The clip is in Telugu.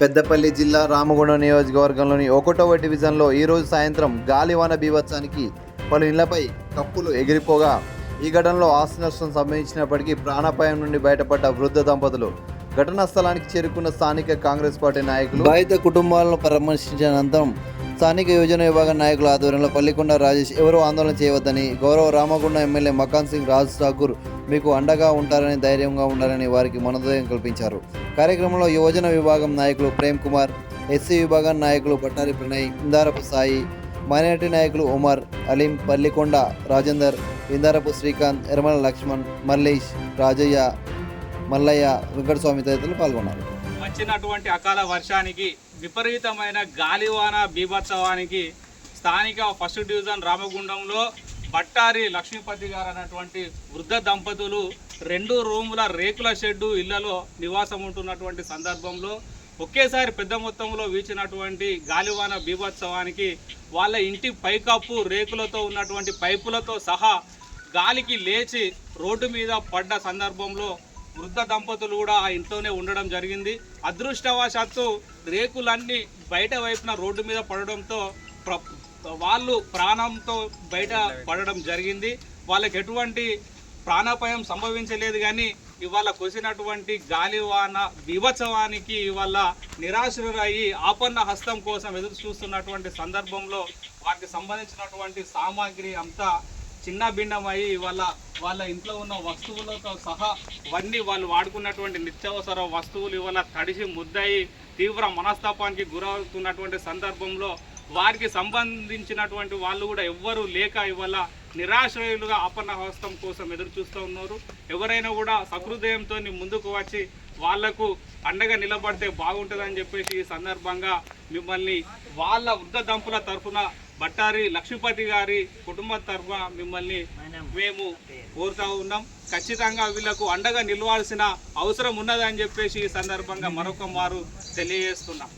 పెద్దపల్లి జిల్లా రామగుండం నియోజకవర్గంలోని ఒకటవ డివిజన్లో ఈరోజు సాయంత్రం గాలివాన బీభత్సానికి పలు ఇళ్ళపై కప్పులు ఎగిరిపోగా ఈ ఘటనలో ఆస్తి నష్టం సంభవించినప్పటికీ ప్రాణాపాయం నుండి బయటపడ్డ వృద్ధ దంపతులు ఘటనా స్థలానికి చేరుకున్న స్థానిక కాంగ్రెస్ పార్టీ నాయకులు బాధిత కుటుంబాలను పరామర్శించిన అనంతరం స్థానిక యోజన విభాగం నాయకుల ఆధ్వర్యంలో పల్లికొండ రాజేష్ ఎవరూ ఆందోళన చేయవద్దని గౌరవ రామగుండం ఎమ్మెల్యే మకాన్ సింగ్ రాజ్ ఠాకూర్ మీకు అండగా ఉంటారని ధైర్యంగా ఉండాలని వారికి మనోదయం కల్పించారు. కార్యక్రమంలో యువజన విభాగం నాయకులు ప్రేమ్ కుమార్ ఎస్సీ విభాగం నాయకులు భట్టారి ప్రణయ్ ఇందారపు సాయి మైనారిటీ నాయకులు ఉమర్ అలీం పల్లికొండ రాజేందర్ ఇందారపు శ్రీకాంత్ ఎర్మల లక్ష్మణ్ మల్లేష్ రాజయ్య మల్లయ్య వెంకటస్వామి తదితరులు పాల్గొన్నారు. వచ్చినటువంటి అకాల వర్షానికి విపరీతమైన గాలివాన బీభత్సవానికి స్థానిక ఫస్ట్ డివిజన్ రామగుండంలో బట్టారి లక్ష్మీపతి గారు అన్నటువంటి వృద్ధ దంపతులు రెండు రూముల రేకుల షెడ్డు ఇళ్ళలో నివాసం ఉంటున్నటువంటి సందర్భంలో ఒకేసారి పెద్ద మొత్తంలో వీచినటువంటి గాలివాన బీభత్సవానికి వాళ్ళ ఇంటి పైకప్పు రేకులతో ఉన్నటువంటి పైపులతో సహా గాలికి లేచి రోడ్డు మీద పడ్డ సందర్భంలో వృద్ధ దంపతులు కూడా ఆ ఇంట్లోనే ఉండడం జరిగింది. అదృష్టవశాత్తు రేకులన్నీ బయట వైపున రోడ్డు మీద పడడంతో వాళ్ళు ప్రాణంతో బయట పడడం జరిగింది. వాళ్ళకి ఎటువంటి ప్రాణాపాయం సంభవించలేదు కానీ ఇవాళ కుసినటువంటి గాలివాన బీభత్సవానికి ఇవాళ నిరాశ్రులయ్యి ఆపన్న హస్తం కోసం ఎదురు చూస్తున్నటువంటి సందర్భంలో వాటికి సంబంధించినటువంటి సామాగ్రి అంతా చిన్న భిన్నమయ్యి వాళ్ళ వాళ్ళ ఇంట్లో ఉన్న వస్తువులతో సహా అవన్నీ వాళ్ళు వాడుకున్నటువంటి నిత్యావసర వస్తువులు ఇవాళ తడిసి ముద్దయి తీవ్ర మనస్తాపానికి గురవుతున్నటువంటి సందర్భంలో వారికి సంబంధించినటువంటి వాళ్ళు కూడా ఎవ్వరూ లేక ఇవాళ నిరాశ్రయులుగా ఆపన్న హస్తం కోసం ఎదురు చూస్తూ ఉన్నారు. ఎవరైనా కూడా సహృదయంతో ముందుకు వచ్చి వాళ్ళకు అండగా నిలబడితే బాగుంటుందని చెప్పేసి ఈ సందర్భంగా మిమ్మల్ని వాళ్ళ వృద్ధ దంపుల తరఫున బట్టారి లక్ష్మీపతి గారి కుటుంబ తరఫున మిమ్మల్ని మేము కోరుతా ఉన్నాం. ఖచ్చితంగా వీళ్ళకు అండగా నిలవాల్సిన అవసరం ఉన్నదని చెప్పేసి ఈ సందర్భంగా మరొక మారు తెలియజేస్తున్నాం.